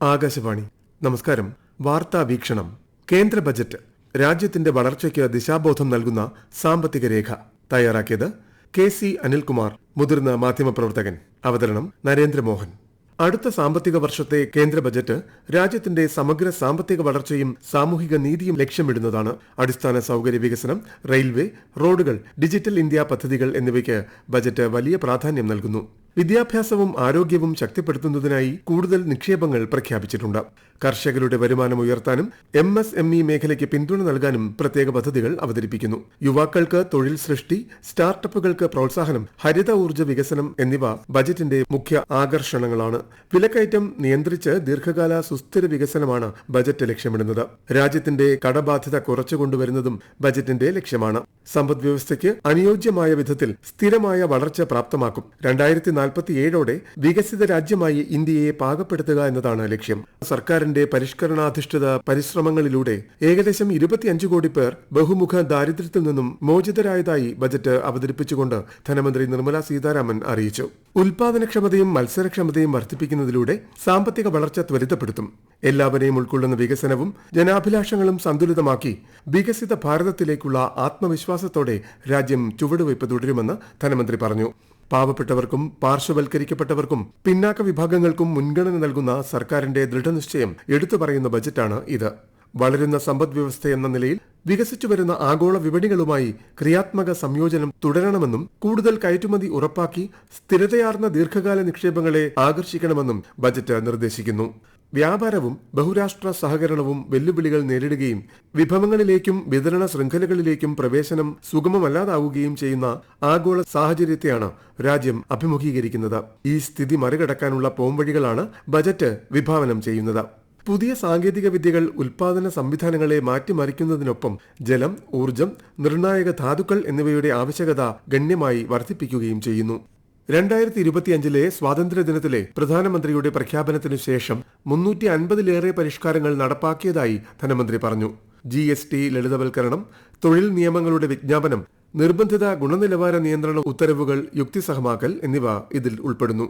ആകാശവാണി. നമസ്കാരം. വാർത്താ വീക്ഷണം. കേന്ദ്ര ബജറ്റ്. രാജ്യത്തിന്റെ വളർച്ചയ്ക്ക് ദിശാബോധം നൽകുന്ന സാമ്പത്തിക രേഖ. തയ്യാറാക്കിയത് കെ സി അനിൽകുമാർ മുതിർന്ന മാധ്യമപ്രവർത്തകൻ. അവതരണം നരേന്ദ്രമോഹൻ. അടുത്ത സാമ്പത്തിക വർഷത്തെ കേന്ദ്ര ബജറ്റ് രാജ്യത്തിന്റെ സമഗ്ര സാമ്പത്തിക വളർച്ചയും സാമൂഹിക നീതിയും ലക്ഷ്യമിടുന്നതാണ്. അടിസ്ഥാന സൌകര്യ വികസനം റെയിൽവേ റോഡുകൾ ഡിജിറ്റൽ ഇന്ത്യ പദ്ധതികൾ എന്നിവയ്ക്ക് ബജറ്റ് വലിയ പ്രാധാന്യം നൽകുന്നു. വിദ്യാഭ്യാസവും ആരോഗ്യവും ശക്തിപ്പെടുത്തുന്നതിനായി കൂടുതൽ നിക്ഷേപങ്ങൾ പ്രഖ്യാപിച്ചിട്ടുണ്ട്. കർഷകരുടെ വരുമാനം ഉയർത്താനും എം എസ് എം ഇ മേഖലയ്ക്ക് പിന്തുണ നൽകാനും പ്രത്യേക പദ്ധതികൾ അവതരിപ്പിക്കുന്നു. യുവാക്കൾക്ക് തൊഴിൽ സൃഷ്ടി സ്റ്റാർട്ടപ്പുകൾക്ക് പ്രോത്സാഹനം ഹരിത ഊർജ വികസനം എന്നിവ ബജറ്റിന്റെ മുഖ്യ ആകർഷണങ്ങളാണ്. വിലക്കയറ്റം നിയന്ത്രിച്ച് ദീർഘകാല സുസ്ഥിര വികസനമാണ് ബജറ്റ് ലക്ഷ്യമിടുന്നത്. രാജ്യത്തിന്റെ കടബാധ്യത കുറച്ചുകൊണ്ടുവരുന്നതും ബജറ്റിന്റെ ലക്ഷ്യമാണ്. സമ്പദ്വ്യവസ്ഥയ്ക്ക് അനുയോജ്യമായ വിധത്തിൽ സ്ഥിരമായ വളർച്ച പ്രാപ്തമാക്കും. രണ്ടായിരത്തി നാൽപ്പത്തിയേഴോടെ വികസിത രാജ്യമായി ഇന്ത്യയെ പാകപ്പെടുത്തുക എന്നതാണ് ലക്ഷ്യം. സർക്കാരിന്റെ പരിഷ്കരണാധിഷ്ഠിത പരിശ്രമങ്ങളിലൂടെ ഏകദേശം ഇരുപത്തിയഞ്ച് കോടി പേർ ബഹുമുഖ ദാരിദ്ര്യത്തിൽ നിന്നും മോചിതരായതായി ബജറ്റ് അവതരിപ്പിച്ചുകൊണ്ട് ധനമന്ത്രി നിർമ്മല സീതാരാമൻ അറിയിച്ചു. ഉൽപാദനക്ഷമതയും മത്സരക്ഷമതയും വർദ്ധിപ്പിക്കുന്നതിലൂടെ സാമ്പത്തിക വളർച്ച ത്വരിതപ്പെടുത്തും. എല്ലാവരെയും ഉൾക്കൊള്ളുന്ന വികസനവും ജനാഭിലാഷങ്ങളും സന്തുലിതമാക്കി വികസിത ഭാരതത്തിലേക്കുള്ള ആത്മവിശ്വാസത്തോടെ രാജ്യം ചുവടുവയ്പ് തുടരുമെന്ന് ധനമന്ത്രി പറഞ്ഞു. പാവപ്പെട്ടവർക്കും പാർശ്വവൽക്കരിക്കപ്പെട്ടവർക്കും പിന്നാക്ക വിഭാഗങ്ങൾക്കും മുൻഗണന നൽകുന്ന സർക്കാരിന്റെ ദൃഢനിശ്ചയം എടുത്തു പറയുന്ന ബജറ്റാണ് ഇത്. വളരുന്ന സമ്പദ് വ്യവസ്ഥ എന്ന നിലയിൽ വികസിച്ചു വരുന്ന ആഗോള വിപണികളുമായി ക്രിയാത്മക സംയോജനം തുടരണമെന്നും കൂടുതൽ കയറ്റുമതി ഉറപ്പാക്കി സ്ഥിരതയാർന്ന ദീർഘകാല നിക്ഷേപങ്ങളെ ആകർഷിക്കണമെന്നും ബജറ്റ് നിർദ്ദേശിക്കുന്നു. വ്യാപാരവും ബഹുരാഷ്ട്ര സഹകരണവും വെല്ലുവിളികൾ നേരിടുകയും വിഭവങ്ങളിലേക്കും വിതരണ ശൃംഖലകളിലേക്കും പ്രവേശനം സുഗമമല്ലാതാവുകയും ചെയ്യുന്ന ആഗോള സാഹചര്യത്തെയാണ് രാജ്യം അഭിമുഖീകരിക്കുന്നത്. ഈ സ്ഥിതി മറികടക്കാനുള്ള പോംവഴികളാണ് ബജറ്റ് വിഭാവനം ചെയ്യുന്നത്. പുതിയ സാങ്കേതിക വിദ്യകൾ ഉൽപാദന സംവിധാനങ്ങളെ മാറ്റിമറിക്കുന്നതിനൊപ്പം ജലം ഊർജം നിർണായക ധാതുക്കൾ എന്നിവയുടെ ആവശ്യകത ഗണ്യമായി വർദ്ധിപ്പിക്കുകയും ചെയ്യുന്നു. രണ്ടായിരത്തി ഇരുപത്തിയഞ്ചിലെ സ്വാതന്ത്ര്യദിനത്തിലെ പ്രധാനമന്ത്രിയുടെ പ്രഖ്യാപനത്തിനു ശേഷം മുന്നൂറ്റി അൻപതിലേറെ പരിഷ്കാരങ്ങൾ നടപ്പാക്കിയതായി ധനമന്ത്രി പറഞ്ഞു. ജി എസ് ടി ലളിതവൽക്കരണം തൊഴിൽ നിയമങ്ങളുടെ വിജ്ഞാപനം നിർബന്ധിത ഗുണനിലവാര നിയന്ത്രണ ഉത്തരവുകൾ യുക്തിസഹമാക്കൽ എന്നിവ ഇതിൽ ഉൾപ്പെടുന്നു.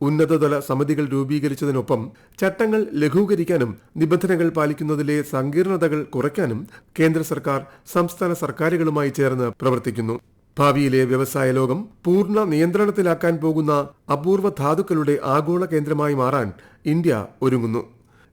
ഉന്നതതല സമിതികൾ രൂപീകരിച്ചതിനൊപ്പം ചട്ടങ്ങൾ ലഘൂകരിക്കാനും നിബന്ധനകൾ പാലിക്കുന്നതിലെ സങ്കീർണതകൾ കുറയ്ക്കാനും കേന്ദ്ര സർക്കാർ സംസ്ഥാന സർക്കാരുകളുമായി ചേർന്ന് പ്രവർത്തിക്കുന്നു. ഭാവിയിലെ വ്യവസായ ലോകം പൂർണ നിയന്ത്രണത്തിലാക്കാൻ പോകുന്ന അപൂർവ ധാതുക്കളുടെ ആഗോള കേന്ദ്രമായി മാറാൻ ഇന്ത്യ ഒരുങ്ങുന്നു.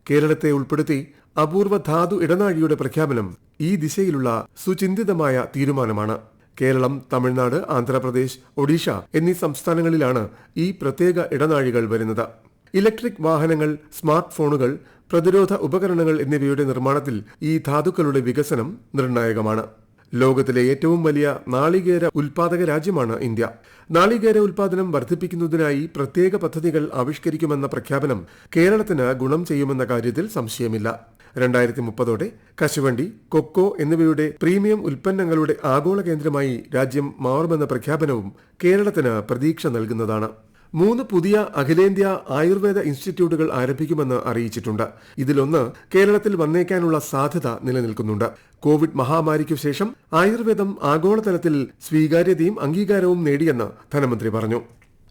കേരളത്തെ ഉൾപ്പെടുത്തി അപൂർവ ധാതു ഇടനാഴിയുടെ പ്രഖ്യാപനം ഈ ദിശയിലുള്ള സുചിന്തിതമായ തീരുമാനമാണ്. കേരളം തമിഴ്നാട് ആന്ധ്രാപ്രദേശ് ഒഡീഷ എന്നീ സംസ്ഥാനങ്ങളിലാണ് ഈ പ്രത്യേക ഇടനാഴികൾ വരുന്നത്. ഇലക്ട്രിക് വാഹനങ്ങൾ സ്മാർട്ട് ഫോണുകൾ പ്രതിരോധ ഉപകരണങ്ങൾ എന്നിവയുടെ നിർമ്മാണത്തിൽ ഈ ധാതുക്കളുടെ വികസനം നിർണായകമാണ്. ലോകത്തിലെ ഏറ്റവും വലിയ നാളികേര ഉൽപാദക രാജ്യമാണ് ഇന്ത്യ. നാളികേര ഉൽപാദനം വർദ്ധിപ്പിക്കുന്നതിനായി പ്രത്യേക പദ്ധതികൾ ആവിഷ്കരിക്കുമെന്ന പ്രഖ്യാപനം കേരളത്തിന് ഗുണം ചെയ്യുമെന്ന കാര്യത്തിൽ സംശയമില്ല. രണ്ടായിരത്തി മുപ്പതോടെ കശുവണ്ടി കൊക്കോ എന്നിവയുടെ പ്രീമിയം ഉൽപ്പന്നങ്ങളുടെ ആഗോള കേന്ദ്രമായി രാജ്യം മാറുമെന്ന പ്രഖ്യാപനവും കേരളത്തിന് പ്രതീക്ഷ നൽകുന്നതാണ്. മൂന്ന് പുതിയ അഖിലേന്ത്യാ ആയുർവേദ ഇൻസ്റ്റിറ്റ്യൂട്ടുകൾ ആരംഭിക്കുമെന്ന് അറിയിച്ചിട്ടുണ്ട്. ഇതിലൊന്ന് കേരളത്തിൽ വന്നേക്കാനുള്ള സാധ്യത നിലനിൽക്കുന്നുണ്ട്. കോവിഡ് മഹാമാരിക്കു ശേഷം ആയുർവേദം ആഗോളതലത്തിൽ സ്വീകാര്യതയും അംഗീകാരവും നേടിയെന്ന് ധനമന്ത്രി പറഞ്ഞു.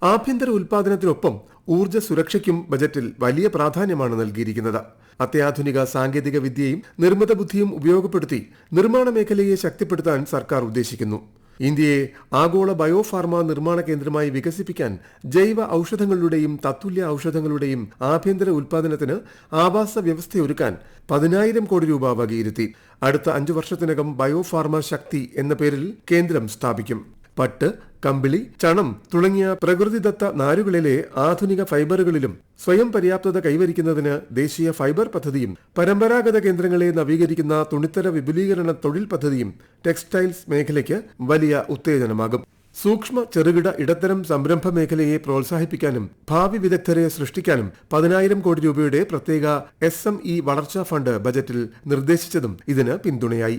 ആഭ്യന്തര ഉൽപാദനത്തിനൊപ്പം ഊർജ സുരക്ഷയ്ക്കും ബജറ്റിൽ വലിയ പ്രാധാന്യമാണ് നൽകിയിരിക്കുന്നത്. അത്യാധുനിക സാങ്കേതിക വിദ്യയും നിർമ്മിത ബുദ്ധിയും ഉപയോഗപ്പെടുത്തി നിർമ്മാണ മേഖലയെ ശക്തിപ്പെടുത്താൻ സർക്കാർ ഉദ്ദേശിക്കുന്നു. ഇന്ത്യയെ ആഗോള ബയോഫാർമ നിർമ്മാണ കേന്ദ്രമായി വികസിപ്പിക്കാൻ ജൈവ ഔഷധങ്ങളുടെയും തത്തുല്യ ഔഷധങ്ങളുടെയും ആഭ്യന്തര ഉൽപാദനത്തിന് ആവാസ വ്യവസ്ഥയൊരുക്കാൻ പതിനായിരം കോടി രൂപ വകയിരുത്തി. അടുത്ത അഞ്ചു വർഷത്തിനകം ബയോഫാർമ ശക്തി എന്ന പേരിൽ കേന്ദ്രം സ്ഥാപിക്കും. പട്ട് കമ്പിളി ചണം തുടങ്ങിയ പ്രകൃതിദത്ത നാരുകളിലെ ആധുനിക ഫൈബറുകളിലും സ്വയം പര്യാപ്തത കൈവരിക്കുന്നതിന് ദേശീയ ഫൈബർ പദ്ധതിയും പരമ്പരാഗത കേന്ദ്രങ്ങളെ നവീകരിക്കുന്ന തുണിത്തര വിപുലീകരണ തൊഴിൽ പദ്ധതിയും ടെക്സ്റ്റൈൽസ് മേഖലയ്ക്ക് വലിയ ഉത്തേജനമാകും. സൂക്ഷ്മ ചെറുകിട ഇടത്തരം സംരംഭ മേഖലയെ പ്രോത്സാഹിപ്പിക്കാനും ഭാവി വിദഗ്ധരെ സൃഷ്ടിക്കാനും പതിനായിരം കോടി രൂപയുടെ പ്രത്യേക എസ് എം ഇ വളർച്ചാ ഫണ്ട് ബജറ്റിൽ നിർദ്ദേശിച്ചതും ഇതിന് പിന്തുണയായി.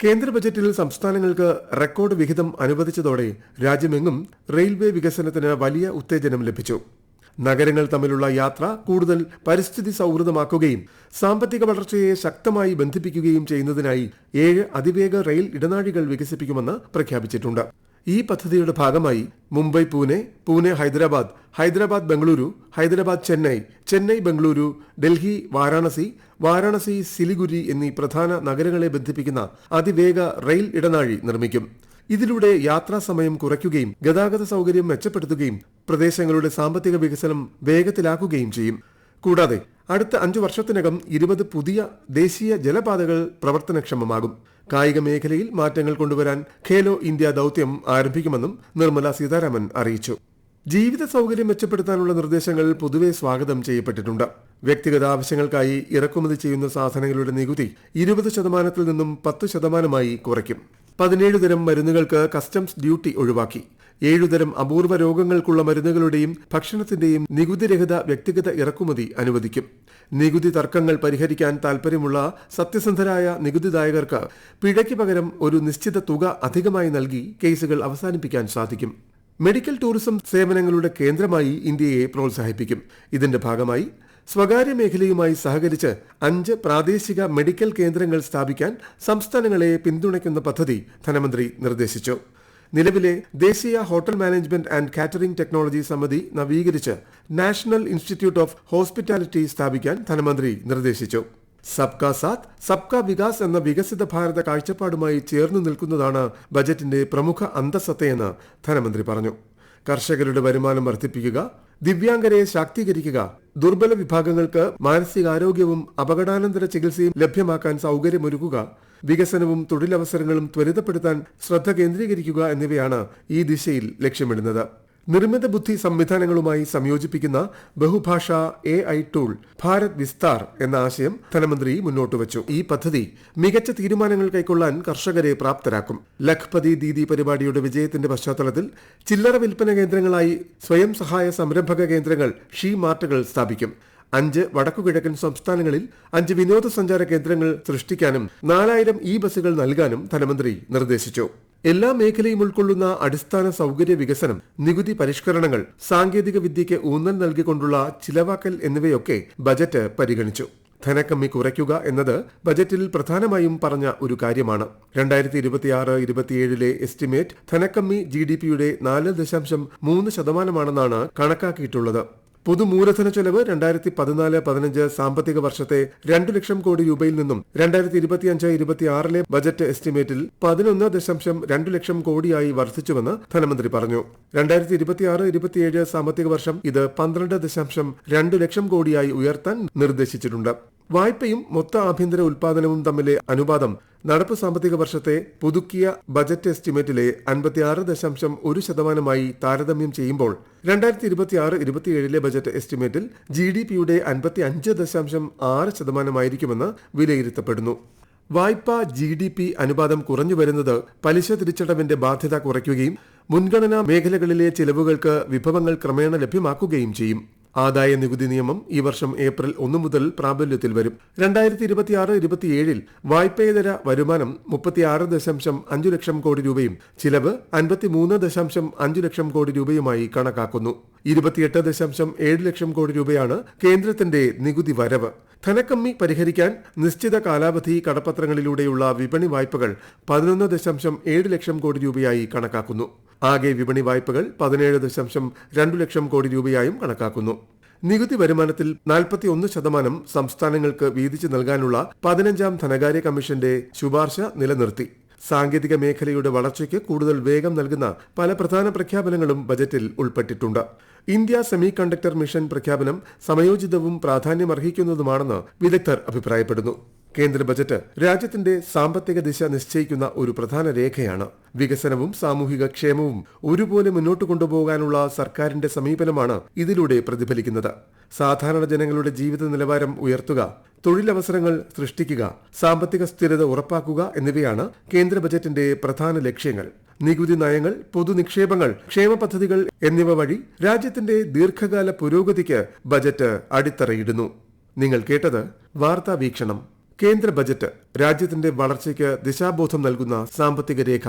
കേന്ദ്ര ബജറ്റിൽ സംസ്ഥാനങ്ങൾക്ക് റെക്കോർഡ് വിഹിതം അനുവദിച്ചതോടെ രാജ്യമെങ്ങും റെയിൽവേ വികസനത്തിന് വലിയ ഉത്തേജനം ലഭിച്ചു. നഗരങ്ങൾ തമ്മിലുള്ള യാത്ര കൂടുതൽ പരിസ്ഥിതി സൗഹൃദമാക്കുകയും സാമ്പത്തിക വളർച്ചയെ ശക്തമായി ബന്ധിപ്പിക്കുകയും ചെയ്യുന്നതിനായി ഏഴ് അതിവേഗ റെയിൽ ഇടനാഴികൾ വികസിപ്പിക്കുമെന്ന് പ്രഖ്യാപിച്ചിട്ടുണ്ട്. ഈ പദ്ധതിയുടെ ഭാഗമായി മുംബൈ പൂനെ പൂനെ ഹൈദരാബാദ് ഹൈദരാബാദ് ബംഗളൂരു ഹൈദരാബാദ് ചെന്നൈ ചെന്നൈ ബംഗളൂരു ഡൽഹി വാരാണസി വാരാണസി സിലിഗുരി എന്നീ പ്രധാന നഗരങ്ങളെ ബന്ധിപ്പിക്കുന്ന അതിവേഗ റെയിൽ ഇടനാഴി നിർമ്മിക്കും. ഇതിലൂടെ യാത്രാ സമയം കുറയ്ക്കുകയും ഗതാഗത സൗകര്യം മെച്ചപ്പെടുത്തുകയും പ്രദേശങ്ങളുടെ സാമ്പത്തിക വികസനം വേഗത്തിലാക്കുകയും ചെയ്യും. കൂടാതെ അടുത്ത അഞ്ചു വർഷത്തിനകം ഇരുപത് പുതിയ ദേശീയ ജലപാതകൾ പ്രവർത്തനക്ഷമമാകും. കായിക മേഖലയിൽ മാറ്റങ്ങൾ കൊണ്ടുവരാൻ ഖേലോ ഇന്ത്യ ദൌത്യം ആരംഭിക്കുമെന്നും നിർമ്മല സീതാരാമൻ അറിയിച്ചു. ജീവിത സൗകര്യം മെച്ചപ്പെടുത്താനുള്ള നിർദ്ദേശങ്ങൾ പൊതുവെ സ്വാഗതം ചെയ്യപ്പെട്ടിട്ടുണ്ട്. വ്യക്തിഗത ആവശ്യങ്ങൾക്കായി ഇറക്കുമതി ചെയ്യുന്ന സാധനങ്ങളുടെ നികുതി ഇരുപത് ശതമാനത്തിൽ നിന്നും പത്ത് ശതമാനമായി കുറയ്ക്കും. പതിനേഴ് തരം മരുന്നുകൾക്ക് കസ്റ്റംസ് ഡ്യൂട്ടി ഒഴിവാക്കി. ഏഴുതരം അപൂർവ രോഗങ്ങൾക്കുള്ള മരുന്നുകളുടെയും ഭക്ഷണത്തിന്റെയും നികുതിരഹിത വ്യക്തിഗത ഇറക്കുമതി അനുവദിക്കും. നികുതി തർക്കങ്ങൾ പരിഹരിക്കാൻ താൽപര്യമുള്ള സത്യസന്ധരായ നികുതിദായകർക്ക് പിഴയ്ക്ക് പകരം ഒരു നിശ്ചിത തുക അധികമായി നൽകി കേസുകൾ അവസാനിപ്പിക്കാൻ സാധിക്കും. മെഡിക്കൽ ടൂറിസം സേവനങ്ങളുടെ കേന്ദ്രമായി ഇന്ത്യയെ പ്രോത്സാഹിപ്പിക്കും. ഇതിന്റെ ഭാഗമായി സ്വകാര്യ മേഖലയുമായി സഹകരിച്ച് അഞ്ച് പ്രാദേശിക മെഡിക്കൽ കേന്ദ്രങ്ങൾ സ്ഥാപിക്കാൻ സംസ്ഥാനങ്ങളെ പിന്തുണയ്ക്കുന്ന പദ്ധതി ധനമന്ത്രി നിർദ്ദേശിച്ചു. നിലവിലെ ദേശീയ hotel management and catering technology സമിതി നവീകരിച്ച് നാഷണൽ ഇൻസ്റ്റിറ്റ്യൂട്ട് ഓഫ് ഹോസ്പിറ്റാലിറ്റി സ്ഥാപിക്കാൻ ധനമന്ത്രി നിർദ്ദേശിച്ചു. സബ്കാ സാത്ത് സബ്കാ വികാസ് എന്ന വികസിത ഭാരത കാഴ്ചപ്പാടുമായി ചേർന്നു നിൽക്കുന്നതാണ് ബജറ്റിന്റെ പ്രമുഖ അന്തസത്തയെന്ന് ധനമന്ത്രി പറഞ്ഞു. കർഷകരുടെ വരുമാനം വർദ്ധിപ്പിക്കുക ദിവ്യാംഗരെ ശാക്തീകരിക്കുക. ദുർബല വിഭാഗങ്ങൾക്ക് മാനസികാരോഗ്യവും അപകടാനന്തര ചികിത്സയും ലഭ്യമാക്കാൻ സൗകര്യമൊരുക്കുക. വികസനവും തൊഴിലവസരങ്ങളും ത്വരിതപ്പെടുത്താൻ ശ്രദ്ധ കേന്ദ്രീകരിക്കുക എന്നിവയാണ് ഈ ദിശയിൽ ലക്ഷ്യമിടുന്നത്. നിർമ്മിത ബുദ്ധി സംവിധാനങ്ങളുമായി സംയോജിപ്പിക്കുന്ന ബഹുഭാഷ A I tool Bharat Vistaar എന്ന ആശയം ധനമന്ത്രി മുന്നോട്ട് വച്ചു. ഈ പദ്ധതി മികച്ച തീരുമാനങ്ങൾ കൈക്കൊള്ളാൻ കർഷകരെ പ്രാപ്തരാക്കും. ലഖ്പതി ദീദി പരിപാടിയുടെ വിജയത്തിന്റെ പശ്ചാത്തലത്തിൽ ചില്ലറ വിൽപ്പന കേന്ദ്രങ്ങളായി സ്വയം സഹായ സംരംഭക കേന്ദ്രങ്ങൾ ഷീ മാർട്ടുകൾ സ്ഥാപിക്കും. അഞ്ച് വടക്കുകിഴക്കൻ സംസ്ഥാനങ്ങളിൽ അഞ്ച് വിനോദസഞ്ചാര കേന്ദ്രങ്ങൾ സൃഷ്ടിക്കാനും നാലായിരം ഇ ബസ്സുകൾ നൽകാനും ധനമന്ത്രി നിർദ്ദേശിച്ചു. എല്ലാ മേഖലയും ഉൾക്കൊള്ളുന്ന അടിസ്ഥാന സൗകര്യ വികസനം നികുതി പരിഷ്കരണങ്ങൾ സാങ്കേതിക വിദ്യയ്ക്ക് ഊന്നൽ നൽകിക്കൊണ്ടുള്ള ചിലവാക്കൽ എന്നിവയൊക്കെ ബജറ്റ് പരിഗണിച്ചു. ധനക്കമ്മി കുറയ്ക്കുക എന്നത് ബജറ്റിൽ പ്രധാനമായും പറഞ്ഞ ഒരു കാര്യമാണ്. രണ്ടായിരത്തി ഇരുപത്തിയാറ് ഇരുപത്തിയേഴിലെ എസ്റ്റിമേറ്റ് ധനക്കമ്മി ജി ഡി പിയുടെ നാല് ദശാംശം മൂന്ന് ശതമാനമാണെന്നാണ് കണക്കാക്കിയിട്ടുള്ളത്. പൊതുമൂലധന ചെലവ് രണ്ടായിരത്തി പതിനാല് പതിനഞ്ച് സാമ്പത്തിക വർഷത്തെ രണ്ടു ലക്ഷം കോടി രൂപയിൽ നിന്നും രണ്ടായിരത്തി ഇരുപത്തിയഞ്ച് ഇരുപത്തിയാറിലെ ബജറ്റ് എസ്റ്റിമേറ്റിൽ പതിനൊന്ന് ദശാംശം രണ്ടു ലക്ഷം കോടിയായി വർദ്ധിച്ചുവെന്ന് ധനമന്ത്രി പറഞ്ഞു. രണ്ടായിരത്തി ഇരുപത്തിയാറ് ഇരുപത്തിയേഴ് സാമ്പത്തിക വർഷം ഇത് പന്ത്രണ്ട് ദശാംശം രണ്ടു ലക്ഷം കോടിയായി ഉയർത്താൻ നിർദ്ദേശിച്ചിട്ടുണ്ട്. വായ്പയും മൊത്ത ആഭ്യന്തര ഉൽപാദനവും തമ്മിലെ അനുപാതം നടപ്പ് സാമ്പത്തിക വർഷത്തെ പുതുക്കിയ ബജറ്റ് എസ്റ്റിമേറ്റിലെ അൻപത്തിയാറ് ദശാംശം ഒരു ശതമാനമായി താരതമ്യം ചെയ്യുമ്പോൾ രണ്ടായിരത്തി ഇരുപത്തിയാറ് ഇരുപത്തിയേഴിലെ ബജറ്റ് എസ്റ്റിമേറ്റിൽ ജി ഡി പിയുടെ അൻപത്തി അഞ്ച് ദശാംശം ആറ് ശതമാനമായിരിക്കുമെന്ന് വിലയിരുത്തപ്പെടുന്നു. വായ്പ ജി ഡി പി അനുപാതം കുറഞ്ഞു വരുന്നത് പലിശ തിരിച്ചടവിന്റെ ബാധ്യത കുറയ്ക്കുകയും മുൻഗണനാ മേഖലകളിലെ ചിലവുകൾക്ക് വിഭവങ്ങൾ ക്രമേണ ലഭ്യമാക്കുകയും ചെയ്യും. ആദായ നികുതി നിയമം ഈ വർഷം ഏപ്രിൽ ഒന്ന് മുതൽ പ്രാബല്യത്തിൽ വരും. രണ്ടായിരത്തി ഇരുപത്തിയാറ് ഇരുപത്തിയേഴിൽ വായ്പേതര വരുമാനം മുപ്പത്തിയാറ് ദശാംശം അഞ്ചു ലക്ഷം കോടി രൂപയും ചിലവ് അൻപത്തിമൂന്ന് ദശാംശം അഞ്ചു ലക്ഷം കോടി രൂപയുമായി കണക്കാക്കുന്നു. ഇരുപത്തിയെട്ട് ദശാംശം ഏഴ് ലക്ഷം കോടി രൂപയാണ് കേന്ദ്രത്തിന്റെ നികുതി വരവ്. ധനക്കമ്മി പരിഹരിക്കാൻ നിശ്ചിത കാലാവധി കടപ്പത്രങ്ങളിലൂടെയുള്ള വിപണി വായ്പകൾ പതിനൊന്ന് ദശാംശം ഏഴ് ലക്ഷം കോടി രൂപയായി കണക്കാക്കുന്നു. ആകെ വിപണി വായ്പകൾ പതിനേഴ് ദശാംശം രണ്ടു ലക്ഷം കോടി രൂപയായും കണക്കാക്കുന്നു. നികുതി വരുമാനത്തിൽ നാൽപ്പത്തിയൊന്ന് ശതമാനം സംസ്ഥാനങ്ങൾക്ക് വീതിച്ചു നൽകാനുള്ള പതിനഞ്ചാം ധനകാര്യ കമ്മീഷന്റെ ശുപാർശ നിലനിർത്തി. സാങ്കേതിക മേഖലയുടെ വളർച്ചയ്ക്ക് കൂടുതൽ വേഗം നൽകുന്ന പല പ്രധാന പ്രഖ്യാപനങ്ങളും ബജറ്റിൽ ഉൾപ്പെട്ടിട്ടുണ്ട്. ഇന്ത്യ സെമി കണ്ടക്ടർ മിഷൻ പ്രഖ്യാപനം സമയോചിതവും പ്രാധാന്യമർഹിക്കുന്നതുമാണെന്ന് വിദഗ്ധർ അഭിപ്രായപ്പെടുന്നു. കേന്ദ്ര ബജറ്റ് രാജ്യത്തിന്റെ സാമ്പത്തിക ദിശ നിശ്ചയിക്കുന്ന ഒരു പ്രധാന രേഖയാണ്. വികസനവും സാമൂഹിക ക്ഷേമവും ഒരുപോലെ മുന്നോട്ട് കൊണ്ടുപോകാനുള്ള സർക്കാരിന്റെ സമീപനമാണ് ഇതിലൂടെ പ്രതിഫലിക്കുന്നത്. സാധാരണ ജനങ്ങളുടെ ജീവിത നിലവാരം ഉയർത്തുക തൊഴിലവസരങ്ങൾ സൃഷ്ടിക്കുക സാമ്പത്തിക സ്ഥിരത ഉറപ്പാക്കുക എന്നിവയാണ് കേന്ദ്ര ബജറ്റിന്റെ പ്രധാന ലക്ഷ്യങ്ങൾ. നികുതി നയങ്ങൾ പൊതു നിക്ഷേപങ്ങൾ ക്ഷേമ പദ്ധതികൾ എന്നിവ വഴി രാജ്യത്തിന്റെ ദീർഘകാല പുരോഗതിക്ക് ബജറ്റ് അടിത്തറയിടുന്നു. നിങ്ങൾ കേട്ടത് വാർത്താ വീക്ഷണം. കേന്ദ്ര ബജറ്റ് രാജ്യത്തിന്റെ വളർച്ചയ്ക്ക് ദിശാബോധം നൽകുന്ന സാമ്പത്തിക രേഖ.